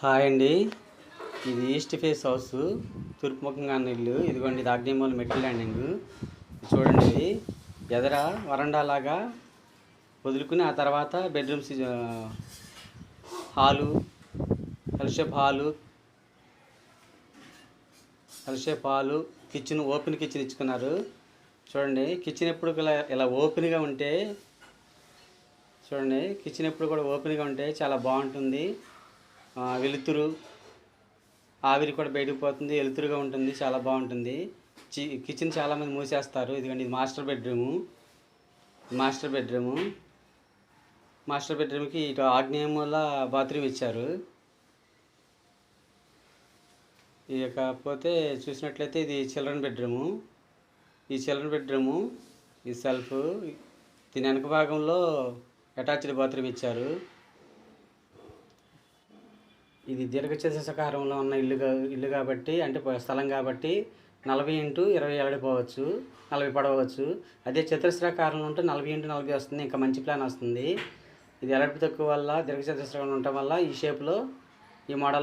Hi అండి. ఇది east face house. తూర్పు ముఖంగా ఇల్లు. ఇదిగోండి ఇది ఆగ్నేయమూల మెట్ల ల్యాండింగ్ చూడండి ఎదర వరండా లాగా వదులుకుని ఆ తర్వాత bedrooms hall L shape hall L shape hall kitchen open kitchen ఇచ్చుకున్నారు. చూడండి కిచెన్ ఎప్పుడు ఇలా ఇలా ఓపెన్గా ఉంటే చూడండి కిచెన్ ఎప్పుడు కూడా ఓపెన్గా ఉంటే చాలా బాగుంటుంది. వెలుతురు. ఆవిరి కూడా బయటకు పోతుంది. వెలుతురుగా ఉంటుంది. చాలా బాగుంటుంది. చి కిచెన్ చాలామంది మూసేస్తారు. ఇదిగోండి ఇది master bedroom. Master bedroom. Master బెడ్రూమ్కి ఇటు ఆగ్నేయముల బాత్రూమ్ ఇచ్చారు. ఇకపోతే చూసినట్లయితే ఇది చిల్డ్రన్ బెడ్రూము. ఈ చిల్డ్రన్ బెడ్రూము ఈ సెల్ఫ్ దీని వెనక భాగంలో అటాచ్డ్ బాత్రూమ్ ఇచ్చారు. ఇది దీర్ఘచతుసకారంలో ఉన్న ఇల్లు ఇల్లు కాబట్టి అంటే స్థలం కాబట్టి నలభై ఇంటూ ఇరవై ఎడడిపోవచ్చు నలభై పడవచ్చు. అదే చతురస్రాకారంలో ఉంటే నలభై ఇంటూ నలభై వస్తుంది ఇంకా మంచి ప్లాన్ వస్తుంది. ఇది ఎలడిపి తక్కువ వల్ల దీర్ఘచతురస్రాకారం ఉండటం వల్ల ఈ షేప్లో ఈ మోడల్